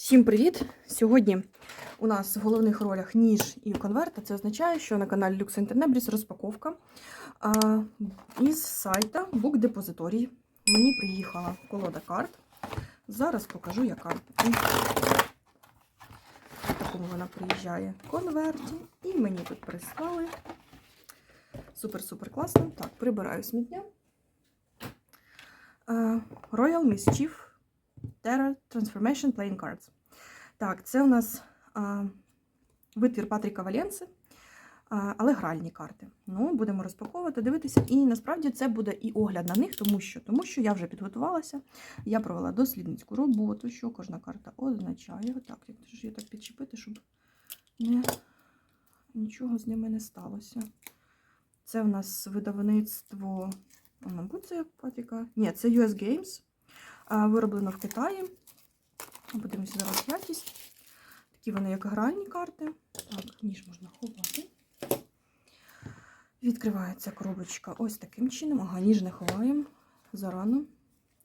Всім привіт! Сьогодні у нас в головних ролях ніж і конверт. а Це означає, що на каналі Lux Internebris розпаковка із сайта Book Depository. Мені приїхала колода карт. Зараз покажу, яка. В такому вона приїжджає в конверті. І мені тут прислали. Супер-супер класно. Так, прибираю сміття. Royal Mischief Terra Transformation Playing Cards. Так, це у нас а, витвір Патріка Валенси, а, але гральні карти. Ну, будемо розпаковувати, дивитися. І насправді це буде і огляд на них, тому що, тому що я вже підготувалася. Я провела дослідницьку роботу, що кожна карта означає. Так, як ж її так підчепити, щоб не, нічого з ними не сталося. Це у нас видавництво, мабуть, це Патріка. Ні, це US Games. Вироблено в Китаї. Подивимося зараз якість. Такі вони, як гральні карти. Так, ніж можна ховати. Відкривається коробочка ось таким чином. Ага, ніж не ховаємо зарано.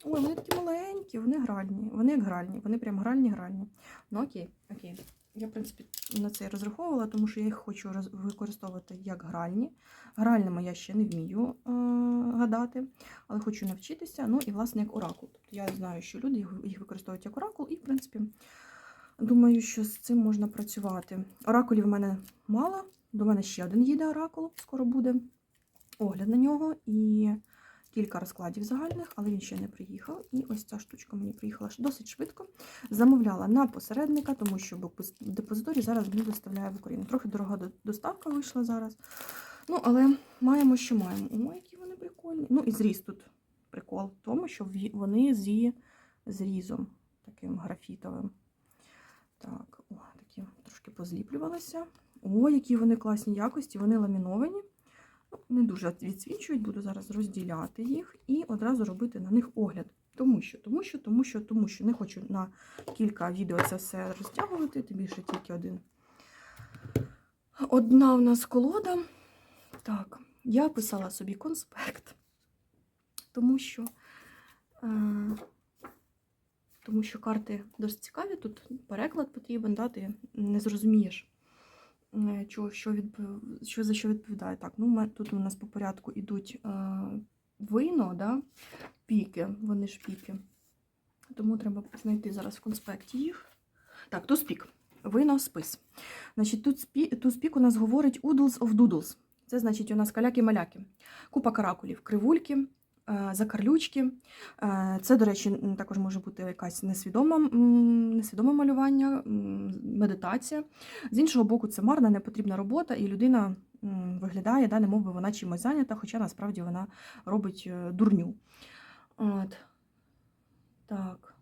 Ой, вони такі маленькі, вони гральні. Вони як гральні, вони прям гральні-гральні. Ну окей, окей. Я, в принципі, на це і розраховувала, тому що я їх хочу використовувати як гральні. Гральними я ще не вмію е- гадати, але хочу навчитися. Ну і, власне, як оракул. Тобто я знаю, що люди їх використовують як оракул, і, в принципі, думаю, що з цим можна працювати. Оракулів в мене мало. До мене ще один їде оракул, скоро буде огляд на нього. І кілька розкладів загальних, але він ще не приїхав. І ось ця штучка мені приїхала досить швидко. Замовляла на посередника, тому що депозиторій зараз мені виставляє в Україну. Трохи дорога доставка вийшла зараз. Ну, але маємо, що маємо. О, які вони прикольні. Ну, і зріз тут прикол в тому, що вони зі зрізом таким графітовим. Так, о, такі трошки позліплювалися. О, які вони класні якості, вони ламіновані. Не дуже відсвічують, буду зараз розділяти їх і одразу робити на них огляд. Тому що, тому що, тому що, тому що не хочу на кілька відео це все розтягувати, тим більше тільки один. Одна у нас колода. Так, я писала собі конспект, тому що, е, тому що карти досить цікаві. Тут переклад потрібен, да, ти не зрозумієш, що, що, відп- що за що відповідає. Так, ну, тут у нас по порядку йдуть е, вино, да, піки, вони ж піки. Тому треба знайти зараз в конспекті їх. Так, тут спік. Вино спис. Значить, тут спі, тут спік у нас говорить Oodles of Doodles. Це значить у нас каляки-маляки. Купа каракулів, кривульки, е, закарлючки. Е, Це, до речі, також може бути якась несвідома, несвідоме малювання, медитація. З іншого боку, це марна, непотрібна робота, і людина виглядає, да, немов би вона чимось зайнята, хоча насправді вона робить е, дурню. От. Так.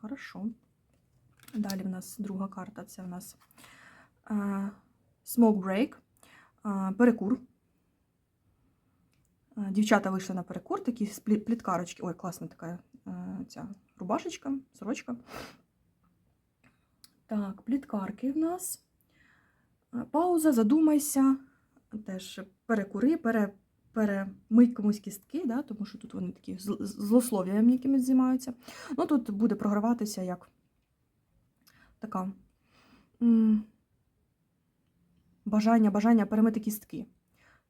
Хорошо. Далі в нас друга карта це в нас е, Smoke Break, е, перекур. Дівчата вийшли на перекур, такі пліткарочки. Ой, класна така е, ця рубашечка, сорочка. Так, пліткарки в нас. Пауза, задумайся. Теж перекури, пере, перемий комусь кістки, да, тому що тут вони такі зл- злослов'ям якимись займаються. Ну, тут буде програватися як така бажання, бажання перемити кістки.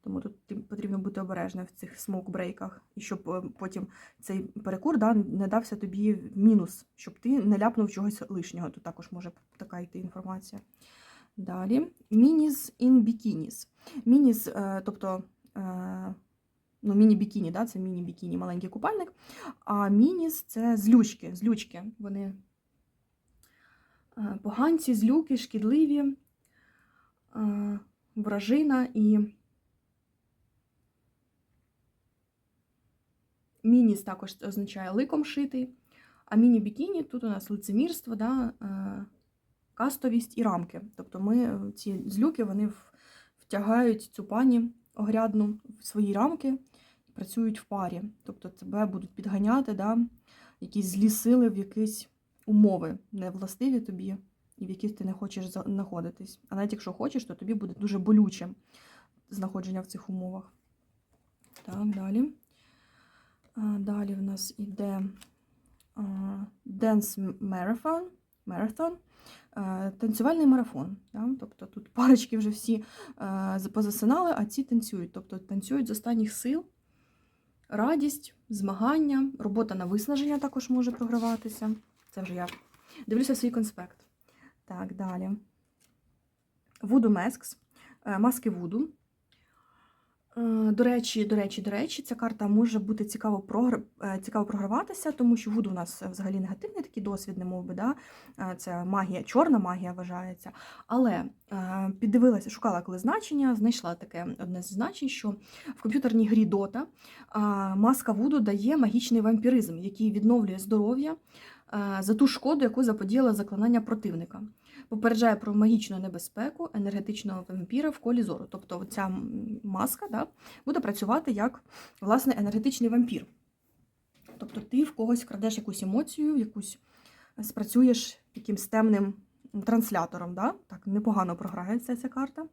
Тому тут потрібно бути обережним в цих смок-брейках, і щоб е, потім цей перекур да, не дався тобі в мінус, щоб ти не ляпнув чогось лишнього. Тут також може така йти інформація. Далі. Мініс in bikinis. Мініс, е, тобто е, ну, міні-бікіні, да, це міні-бікіні, маленький купальник. А мініс це злючки. злючки. Вони поганці, злюки, шкідливі, вражина і мініс також означає ликом шитий, а міні-бікіні тут у нас лицемірство, да, е, кастовість і рамки. Тобто ми е, ці злюки вони втягають цю пані огрядну в свої рамки і працюють в парі. Тобто тебе будуть підганяти, да, якісь злі сили в якісь умови, не властиві тобі, і в яких ти не хочеш знаходитись. А навіть якщо хочеш, то тобі буде дуже болюче знаходження в цих умовах. Так, далі. Далі в нас іде Dance Marathon. Marathon. Танцювальний марафон. Да? Тобто тут парочки вже всі позасинали, а ці танцюють. Тобто танцюють з останніх сил, радість, змагання, робота на виснаження також може програватися. Це вже я дивлюся свій конспект. Так, далі. Masks. Е, Маски Вуду. Е, До речі, до речі, до речі, ця карта може бути цікаво, прогр... е, цікаво програватися, тому що Вуду у нас взагалі негативний такий досвід, не мов би, да? Е, це магія, чорна магія вважається. Але піддивилася, шукала коли значення, знайшла таке одне з значень, що в комп'ютерній грі е, маска Вуду дає магічний вампіризм, який відновлює здоров'я за ту шкоду, яку заподіяла заклинання противника. Попереджає про магічну небезпеку енергетичного вампіра в колі зору. Тобто ця маска да, буде працювати як власне енергетичний вампір. Тобто ти в когось вкрадеш якусь емоцію, якусь спрацюєш якимсь темним транслятором. Да? Так, непогано програється ця карта.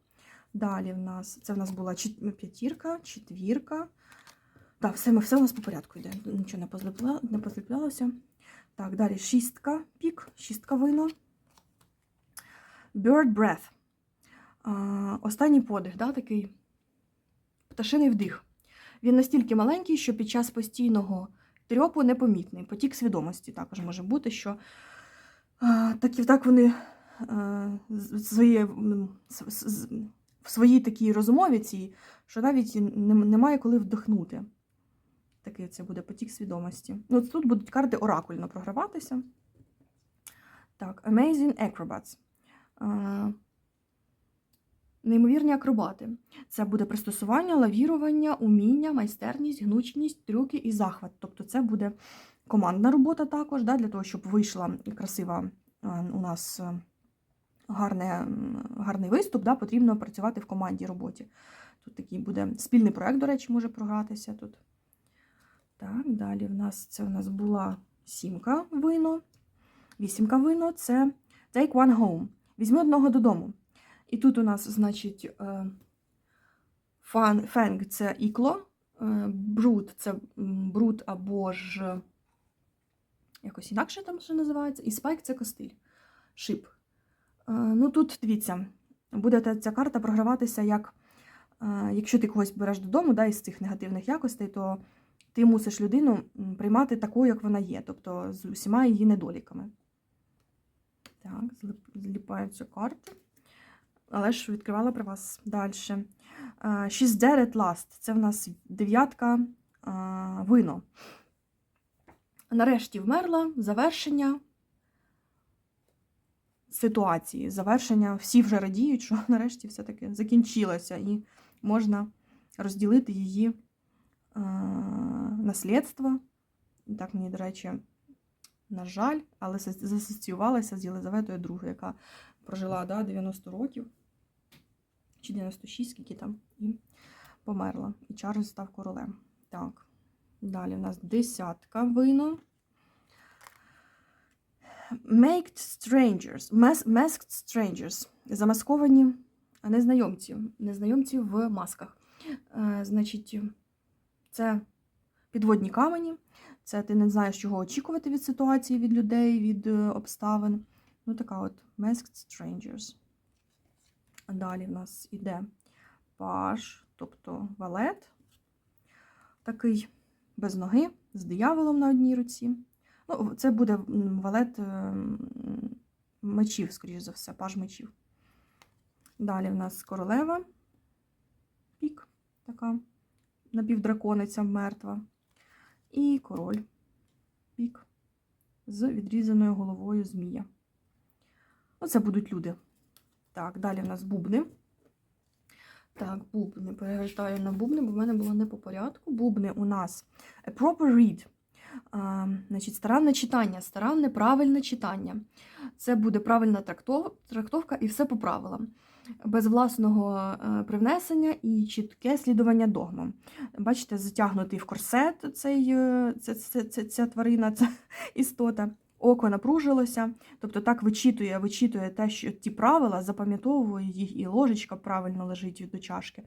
Далі в нас це в нас була п'ятірка, четвірка. Так, все, все у нас по порядку йде. Нічого не позліплялося. Так, далі шістка пік, шістка вино. Bird breath. Останній подих, да, такий пташиний вдих. Він настільки маленький, що під час постійного трьопу непомітний. Потік свідомості також може бути, що так і так вони в своїй такій розмові цій, що навіть немає коли вдихнути. Такий це буде потік свідомості. Ну, тут будуть карти оракульно програватися. Так, Amazing Acrobats. А, Неймовірні акробати. Це буде пристосування, лавірування, уміння, майстерність, гнучність, трюки і захват. Тобто це буде командна робота також, да, для того, щоб вийшла красива у нас е, гарне, гарний виступ, да, потрібно працювати в команді роботі. Тут такий буде спільний проект, до речі, може програтися тут. Так, далі в нас це у нас була сімка вино. Вісімка вино це Take one home. Візьми одного додому. І тут у нас, значить, е, фенг це ікло, е, бруд це бруд або ж якось інакше там ще називається, і спайк це костиль, шип. Е, Ну тут дивіться, буде ця карта програватися як, якщо ти когось береш додому да, із цих негативних якостей, то ти мусиш людину приймати такою, як вона є, тобто з усіма її недоліками. Так, зліпаються карти. Але ж відкривала при вас далі. She's dead at last. Це в нас дев'ятка вино. Нарешті вмерла завершення ситуації. Завершення. Всі вже радіють, що нарешті все-таки закінчилося, і можна розділити її наслідство. Так мені, до речі, на жаль, але засоціювалася з Єлизаветою II, яка прожила да, 90 років, чи 96, скільки там, і померла. І Чарльз став королем. Так, далі у нас десятка вино. Maked strangers, masked strangers. Замасковані незнайомці. Незнайомці в масках. Е, значить, це підводні камені. Це ти не знаєш, чого очікувати від ситуації, від людей, від е, обставин. Ну, така от Masked Strangers. Далі в нас іде паш, тобто валет. Такий без ноги, з дияволом на одній руці. Ну, це буде валет е, мечів, скоріш за все, паж мечів. Далі в нас королева, пік, така напівдракониця мертва. І король, пік з відрізаною головою змія. Оце будуть люди. Так, далі в нас бубни. Так, бубни. Перевертаю на бубни, бо в мене було не по порядку. Бубни у нас a proper read. А, значить, старанне читання, старанне правильне читання. Це буде правильна трактовка і все по правилам. Без власного е, привнесення і чітке слідування догмам. Бачите, затягнутий в корсет цей, е, ця, ця, ця, ця тварина, ця істота. Око напружилося, тобто так вичитує, вичитує те, що ті правила, запам'ятовує їх, і ложечка правильно лежить до чашки,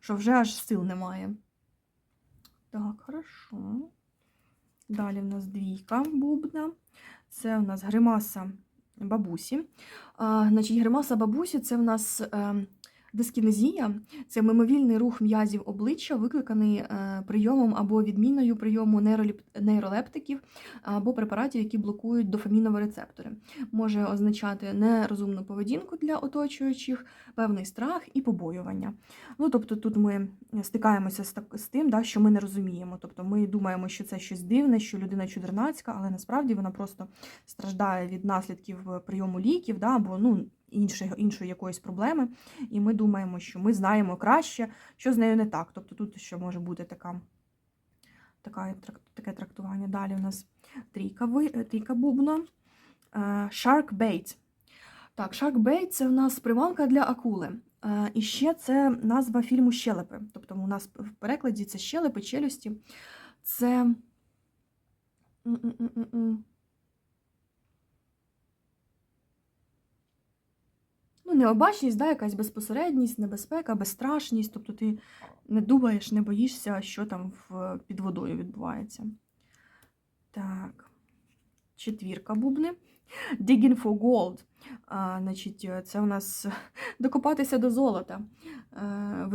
що вже аж сил немає. Так, хорошо. Далі в нас двійка бубна. Це у нас гримаса бабусі. А, значить, гримаса бабусі це в нас е, дискінезія, це мимовільний рух м'язів обличчя, викликаний е, прийомом або відміною прийому нейролептиків або препаратів, які блокують дофамінові рецептори. Може означати нерозумну поведінку для оточуючих, певний страх і побоювання. Ну, тобто тут ми стикаємося з, так, з тим, да, що ми не розуміємо. Тобто ми думаємо, що це щось дивне, що людина чудернацька, але насправді вона просто страждає від наслідків прийому ліків, да, або ну, іншої, іншої якоїсь проблеми. І ми думаємо, що ми знаємо краще, що з нею не так. Тобто тут ще може бути така, така, таке трактування. Далі у нас трійка, ви- е, трійка бубна. Е, Shark bait. Так, Shark bait – це у нас приманка для акули. Е, І ще це назва фільму Щелепи. Тобто у нас в перекладі це щелепи, челюсті. Це. М-м-м-м-м. Ну, необачність, да, якась безпосередність, небезпека, безстрашність. Тобто ти не думаєш, не боїшся, що там в, під водою відбувається. Так. Четвірка бубни. Digging for gold. А, значить, це у нас докопатися до золота, е,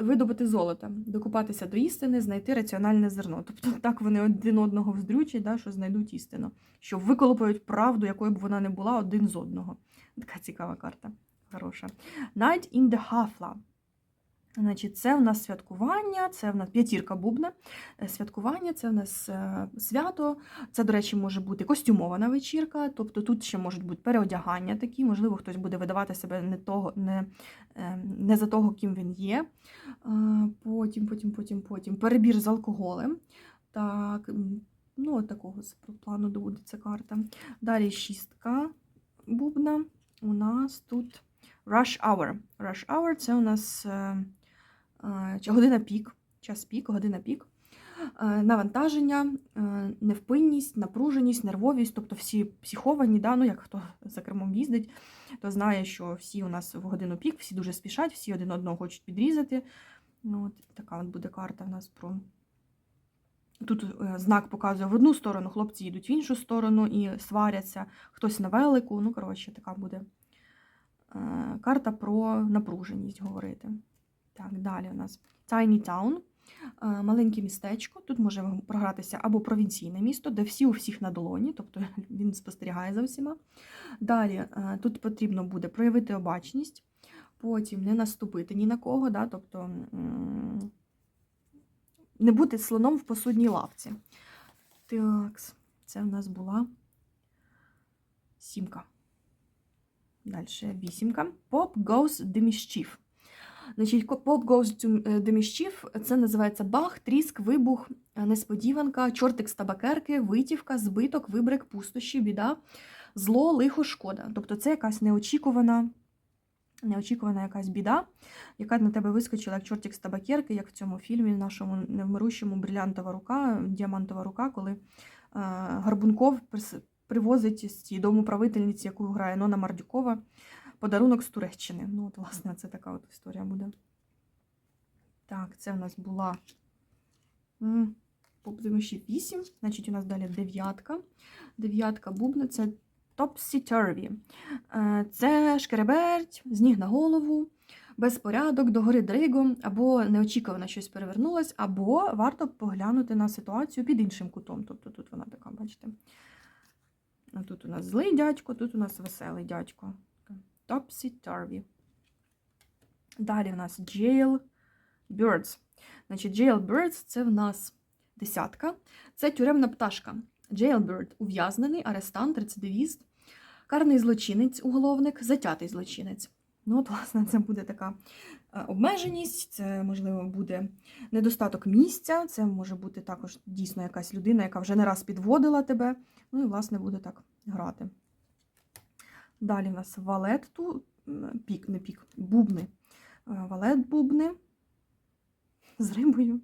видобути золото, докопатися до істини, знайти раціональне зерно. Тобто так вони один одного вздрючать, да, що знайдуть істину, що виколупають правду, якою б вона не була один з одного. Така цікава карта. Хороша. Night in the Hafla. Значить, це в нас святкування, це в нас п'ятірка бубна. Е, Святкування це в нас е, свято. Це, до речі, може бути костюмована вечірка, тобто тут ще можуть бути переодягання такі, можливо, хтось буде видавати себе не того, не, е, не за того, ким він є. Потім, потім, потім, потім перебір з алкоголем. Так, ну, от такого плану доводиться карта. Далі шістка бубна. У нас тут rush hour. Rush hour це у нас е, е, година пік, час пік, година пік. Е, Навантаження, невпинність, напруженість, нервовість, тобто всі психовані, да? ну як хто за кермом їздить, то знає, що всі у нас в годину пік, всі дуже спішать, всі один одного хочуть підрізати. Ну, от така от буде карта в нас про. Тут знак показує в одну сторону, хлопці їдуть в іншу сторону і сваряться, хтось на велику. Ну, коротше, така буде карта про напруженість говорити. Так, далі у нас Tiny Town, е, маленьке містечко. Тут може програтися або провінційне місто, де всі у всіх на долоні, тобто він спостерігає за всіма. Далі е, тут потрібно буде проявити обачність, потім не наступити ні на кого, да, тобто не бути слоном в посудній лавці. Так, це в нас була сімка. Далі вісімка. Pop goes the mischief. Значить, Pop goes е, the mischief – це називається бах, тріск, вибух, е, несподіванка, чортик з табакерки, витівка, збиток, вибрик, пустощі, біда, зло, лихо, шкода. Тобто це якась неочікувана, неочікувана якась біда, яка на тебе вискочила як чортик з табакерки, як в цьому фільмі нашому невмирущому брилянтова рука, діамантова рука, коли е, Гарбунков привозить з цієї домоправительниці, яку грає Нона Мардюкова, подарунок з Туреччини. Ну, от, власне, це така от історія буде. Так, це в нас була Попдимиші 8. Значить, у нас далі дев'ятка. Дев'ятка бубна це. Е, Це шкереберть, з ніг на голову, безпорядок, догори дригом, або неочікувано щось перевернулось, або варто поглянути на ситуацію під іншим кутом. Тобто тут вона така, бачите. А Тут у нас злий дядько, тут у нас веселий дядько. Topsy-Turvy. Далі в нас Jail Birds. Значить, Jailbirds – це в нас десятка. Це тюремна пташка. Jailbird – ув'язнений, арестант, рецидивіст, карний злочинець, уголовник, затятий злочинець. Ну, от, власне, це буде така обмеженість, це, можливо, буде недостаток місця, це може бути також дійсно якась людина, яка вже не раз підводила тебе. Ну і, власне, буде так грати. Далі в нас валет, ту, пік, не пік, бубни. Е, Валет бубни з рибою.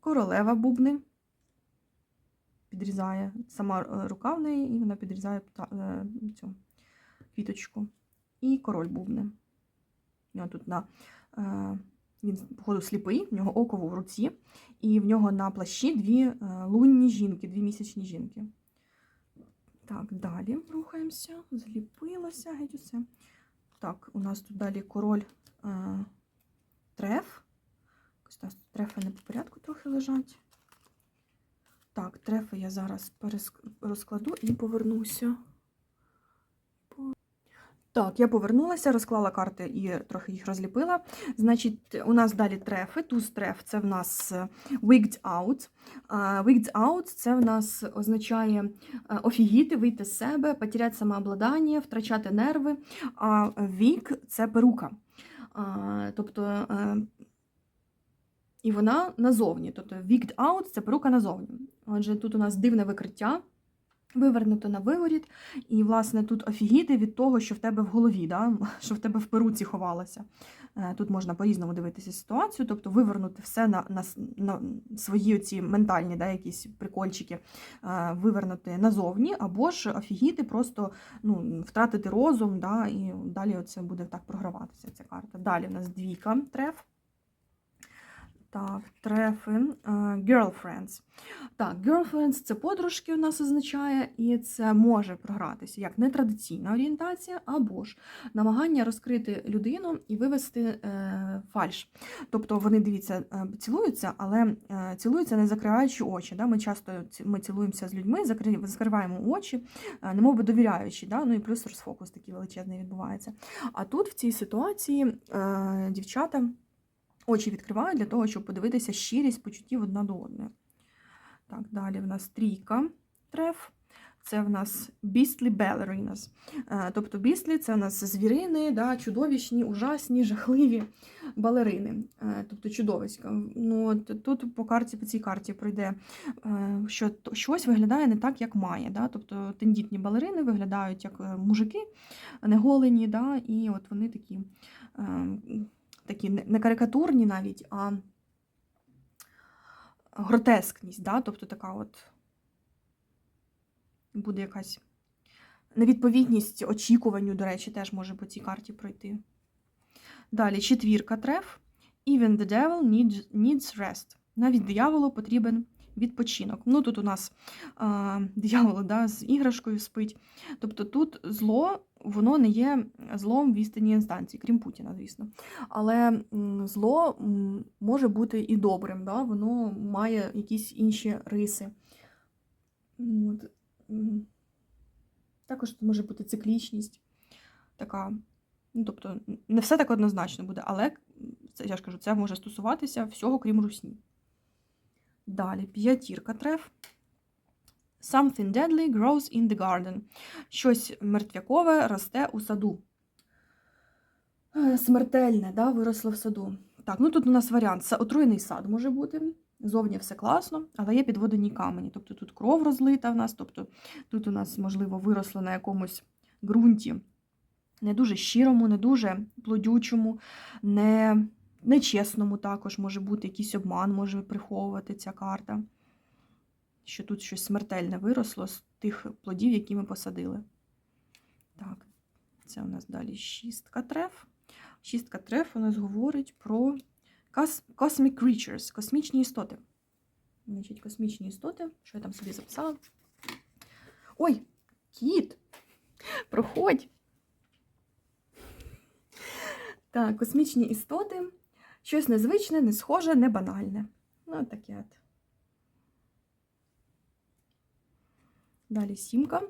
Королева бубни. Підрізає сама е, рука в неї, і вона підрізає е, цю квіточку. І король бубни. У нього тут на, е, він, походу, сліпий, в нього оково в руці, і в нього на плащі дві е, лунні жінки, дві місячні жінки. Так, далі рухаємося. Зліпилося геть усе. Так, у нас тут далі король е, треф. Ось у трефи не по порядку трохи лежать. Так, трефи я зараз розкладу і повернуся. Так, я повернулася, розклала карти і трохи їх розліпила. Значить, у нас далі трефи. Туз треф це в нас е, wigged out. Wigged out це в нас означає е, офігіти, вийти з себе, потеряти самообладання, втрачати нерви. А вік це перука. Тобто, е, і вона назовні. Тобто wigged out це перука назовні. Отже, тут у нас дивне викриття. Вивернуто на виворіт, і, власне, тут офігіти від того, що в тебе в голові, да? що в тебе в перуці ховалося. Е, Тут можна по-різному дивитися ситуацію, тобто вивернути все на, на, на свої ці ментальні да, якісь прикольчики, е, вивернути назовні, або ж офігіти, просто ну, втратити розум, да, і далі це буде так програватися ця карта. Далі у нас двійка треф. Так, трефи. е, Girlfriends. Так, girlfriends це подружки у нас означає, і це може програтися як нетрадиційна орієнтація, або ж намагання розкрити людину і вивести е, фальш. Тобто вони, дивіться, е, цілуються, але е, цілуються не закриваючи очі. Да? Ми часто ми цілуємося з людьми, закриваємо очі, немов би довіряючи, да? ну і плюс розфокус такий величезний відбувається. А тут в цій ситуації е, дівчата очі відкривають для того, щоб подивитися щирість почуттів одна до одної. Так, далі в нас трійка треф. Це в нас beastly ballerinas. Е, Тобто beastly – це в нас звірини, да, чудовищні, ужасні, жахливі балерини, е, тобто чудовиська. Ну, тут по карті, по цій карті пройде, е, що щось виглядає не так, як має. Да? Тобто тендітні балерини виглядають як мужики, неголені, да? і от вони такі, такі не карикатурні навіть, а гротескність, да? тобто така от буде якась невідповідність очікуванню, до речі, теж може по цій карті пройти. Далі четвірка треф. Even the devil needs rest. Навіть дияволу потрібен відпочинок. Ну тут у нас а, диявол да, з іграшкою спить. Тобто тут зло, воно не є злом в істинній інстанції, крім Путіна, звісно. Але зло може бути і добрим, да? воно має якісь інші риси. От. Також може бути циклічність така. Ну, тобто, не все так однозначно буде, але я ж кажу, це може стосуватися всього, крім русні. Далі, п'ятірка треф. Something deadly grows in the garden. Щось мертвякове росте у саду. Е, Смертельне, да, виросло в саду. Так, ну тут у нас варіант. Отруєний сад може бути. Зовні все класно, але є підводені камені. Тобто тут кров розлита в нас, тобто тут у нас, можливо, виросло на якомусь ґрунті не дуже щирому, не дуже плодючому, не нечесному також може бути якийсь обман, може приховувати ця карта. Що тут щось смертельне виросло з тих плодів, які ми посадили. Так, це у нас далі шістка треф. Шістка треф у нас говорить про cos- cosmic creatures, космічні істоти. Значить, космічні істоти. Що я там собі записала? Ой, кіт! Проходь! Так, космічні істоти. Щось незвичне, не схоже, не банальне. Ну, таке от. Далі сімка.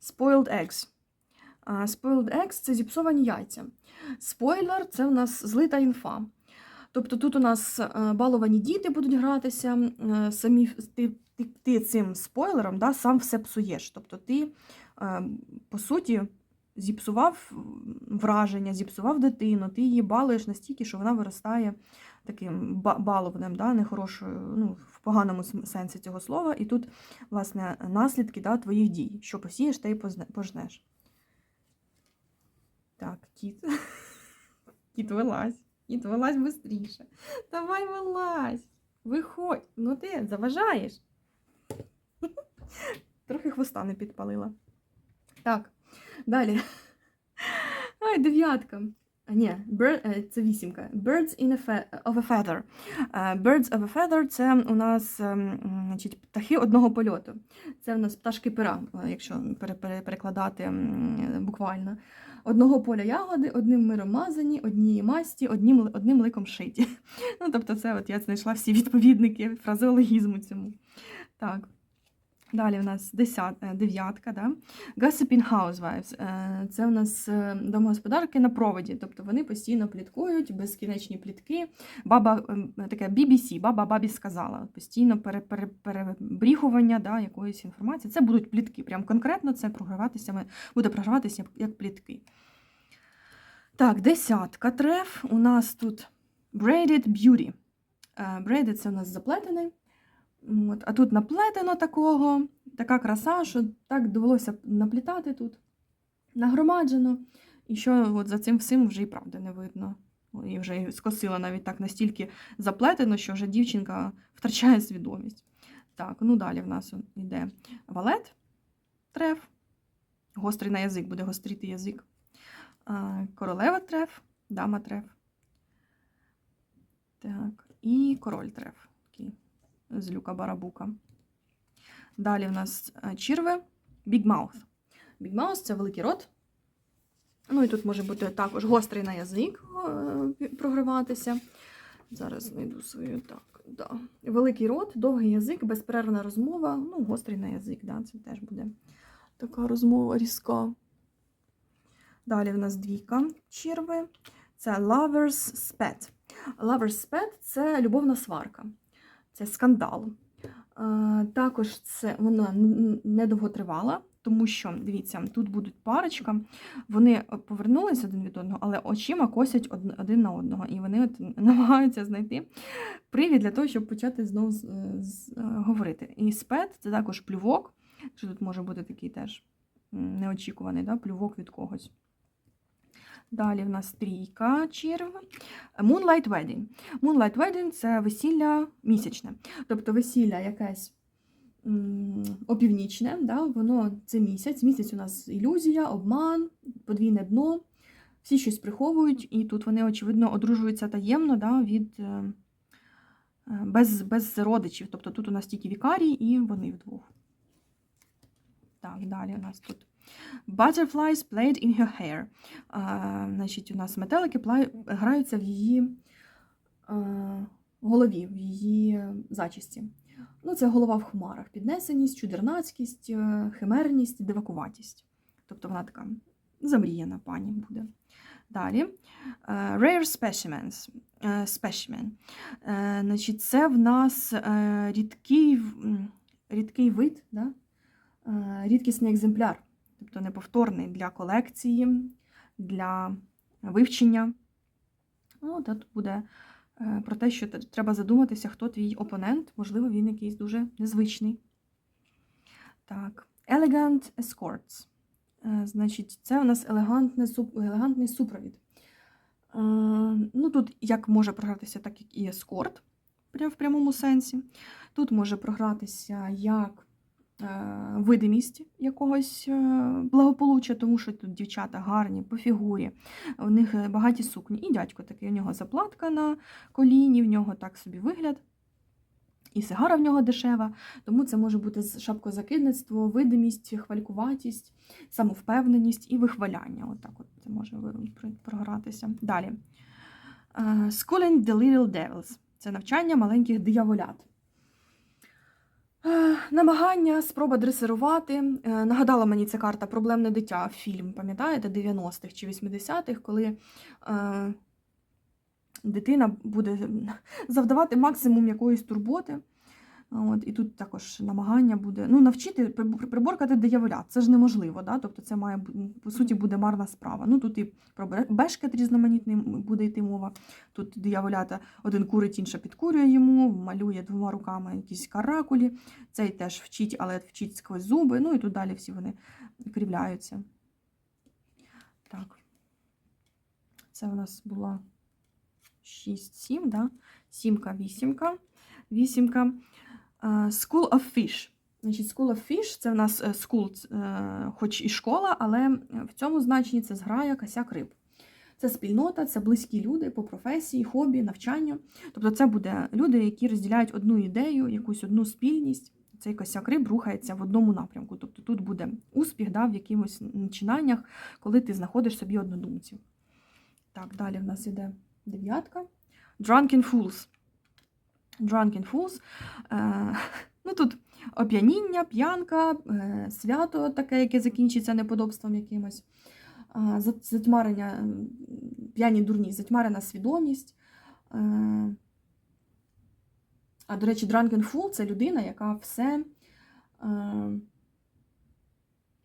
Spoiled eggs. Spoiled eggs це зіпсовані яйця. Спойлер це у нас злита інфа. Тобто тут у нас е, баловані діти будуть гратися, е, самі ти, ти, ти цим спойлером да, сам все псуєш. Тобто ти, е, по суті, зіпсував враження, зіпсував дитину, ти її балуєш настільки, що вона виростає таким ба- балованим, да, нехорошою, ну, в поганому сенсі цього слова. І тут, власне, наслідки да, твоїх дій. Що посієш, те й пожнеш. Так, кіт. Кіт, вилазь. Кіт, вилазь швидше. Давай вилазь. Виходь. Ну ти заважаєш. Трохи хвоста не підпалила. Так, далі. Ай, дев'ятка. Ні, bird, це вісімка. Birds in a of a feather. Birds of a feather це у нас ем, значить, птахи одного польоту. Це у нас пташки пера, е, якщо пере- пере- перекладати буквально. Одного поля ягоди, одним миром мазані, однієї масті, одним, одним ликом шиті. Ну, тобто, це от я знайшла всі відповідники фразеологізму цьому. Так. Далі у нас е, дев'ятка, да? Gossiping Housewives. Е, Це у нас е, домогосподарки на проводі, тобто вони постійно пліткують, безкінечні плітки. Баба таке BBC, баба бабі сказала. Постійно пере, пере, перебріхування да, якоїсь інформації. Це будуть плітки. Прям конкретно це програватися, буде програватися як, плітки. Так, десятка треф. У нас тут Braided Beauty. Braided це у нас заплетений. От, а тут наплетено такого, така краса, що так довелося наплітати тут. Нагромаджено. І що от за цим всім вже і правди не видно. І вже скосила навіть так настільки заплетено, що вже дівчинка втрачає свідомість. Так, ну далі в нас йде валет, треф. Гострий на язик, буде гостріти язик. Королева треф, дама треф. Так, і король треф. З люка барабука. Далі в нас е, чірви Big Mouth. Big Mouth це великий рот. Ну і тут може бути також гострий на язик е, програватися. Зараз знайду свою так. Да. Великий рот, довгий язик, безперервна розмова. Ну, гострий на язик, да, це теж буде така розмова різка. Далі в нас двійка черви. Це Lover's Spat. Lover's Spat – це любовна сварка. Це скандал. Е, Також це вона недовго тривала, тому що, дивіться, тут будуть парочка, вони повернулися один від одного, але очима косять один на одного. І вони от намагаються знайти привід для того, щоб почати знову е, говорити. І спет це також плювок, що тут може бути такий теж неочікуваний да, плювок від когось. Далі в нас трійка черв. Moonlight Wedding. Moonlight Wedding – це весілля місячне. Тобто весілля якесь опівнічне, да? воно це місяць. Місяць у нас ілюзія, обман, подвійне дно. Всі щось приховують, і тут вони, очевидно, одружуються таємно да? від, е, без, без родичів. Тобто тут у нас тільки вікарій і вони вдвох. Так, далі у нас тут Butterflies played in her hair. А, значить, у нас метелики граються в її а, голові, в її зачісті. Ну, це голова в хмарах, піднесеність, чудернацькість, е, химерність, дивакуватість. Тобто вона така замріяна пані буде. Далі. Е, Rare specimens. Е, Specimen. Е, Значить, це в нас е, рідкий, рідкий вид, да? Е, рідкісний екземпляр, тобто неповторний для колекції, для вивчення. Ну, тут буде е, про те, що треба задуматися, хто твій опонент, можливо, він якийсь дуже незвичний. Так, Elegant Escorts. Е, Значить, це у нас елегантний супровід. Е, Ну, тут як може програтися, так як і ескорт, прям в прямому сенсі. Тут може програтися як видимість якогось е, благополуччя, тому що тут дівчата гарні по фігурі, у них е, багаті сукні. І дядько такий, у нього заплатка на коліні, в нього так собі вигляд. І сигара в нього дешева, тому це може бути шапкозакидництво, видимість, хвалькуватість, самовпевненість і вихваляння. Отак от це може програтися. Далі. Е, Schooling the Little Devils це навчання маленьких дияволят. Намагання, спроба дресирувати. Е, Нагадала мені ця карта Проблемне дитя фільм, пам'ятаєте, 90-х чи 80-х, коли е, дитина буде завдавати максимум якоїсь турботи. От, і тут також намагання буде ну, навчити приборкати дияволят. Це ж неможливо, да? тобто це має по суті буде марна справа. Ну тут і про бешкет різноманітний буде йти мова. Тут дияволята один курить, інша підкурює йому, малює двома руками якісь каракулі. Цей теж вчить, але вчить сквозь зуби. Ну і тут далі всі вони крівляються. Так. Це у нас була 6-7, да? Сімка, вісімка. Вісімка. School of Fish. Значить, School of Fish це в нас е, school, е, хоч і школа, але в цьому значенні це зграя косяк риб. Це спільнота, це близькі люди по професії, хобі, навчанню. Тобто, це буде люди, які розділяють одну ідею, якусь одну спільність. Цей косяк риб рухається в одному напрямку. Тобто тут буде успіх да, в якимось начинаннях, коли ти знаходиш собі однодумців. Так, далі в нас іде дев'ятка. Drunken Fools. Drunken Fools. Е, ну тут оп'яніння, п'янка, е, свято таке, яке закінчиться неподобством якимось. Е, затьмарення, п'яні дурні, затьмарена свідомість. А, до речі, Drunken Fool це людина, яка все.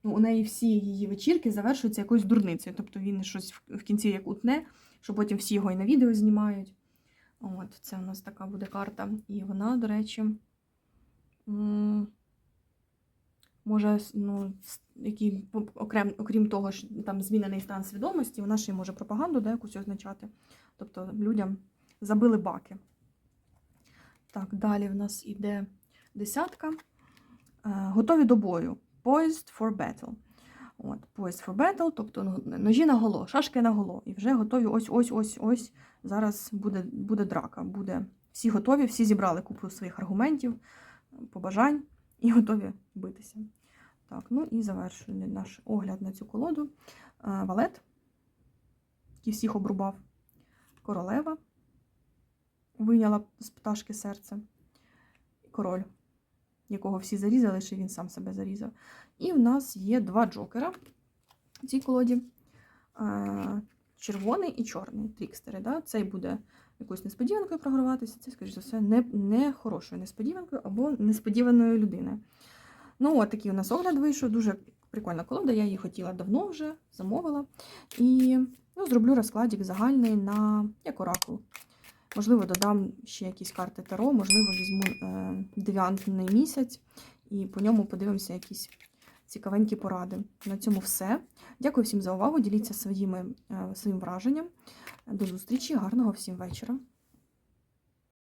Ну, у неї всі її вечірки завершуються якоюсь дурницею. Тобто він щось в кінці як утне, що потім всі його і на відео знімають. От, це у нас така буде карта. І вона, до речі, може, ну, який, окрем, окрім того, що там змінений стан свідомості, вона ще й може пропаганду да, якусь означати. Тобто людям забили баки. Так, далі в нас іде десятка. Е, Готові до бою. Poised for battle. От, for battle, тобто ну, ножі на голо, шашки на голо. І вже готові ось-ось-ось-ось. Зараз буде, буде драка. Буде... Всі готові, всі зібрали купу своїх аргументів, побажань і готові битися. Так, ну і завершуємо наш огляд на цю колоду. Е, Валет, який всіх обрубав. Королева вийняла з пташки серце. Король, якого всі зарізали, чи він сам себе зарізав. І в нас є два джокера в цій колоді. Е, Червоний і чорний трікстери. Да? Цей буде якоюсь несподіванкою програватися, це, скоріш за все, не, не хорошою несподіванкою або несподіваною людиною. Ну, от такий у нас огляд вийшов. Дуже прикольна колода. Я її хотіла давно вже, замовила. І ну, зроблю розкладик загальний на як оракул. Можливо, додам ще якісь карти Таро, можливо, візьму е, дев'ятний місяць і по ньому подивимося якісь цікавенькі поради. На цьому все. Дякую всім за увагу. Діліться своїми, е, своїм враженням. До зустрічі, гарного всім вечора.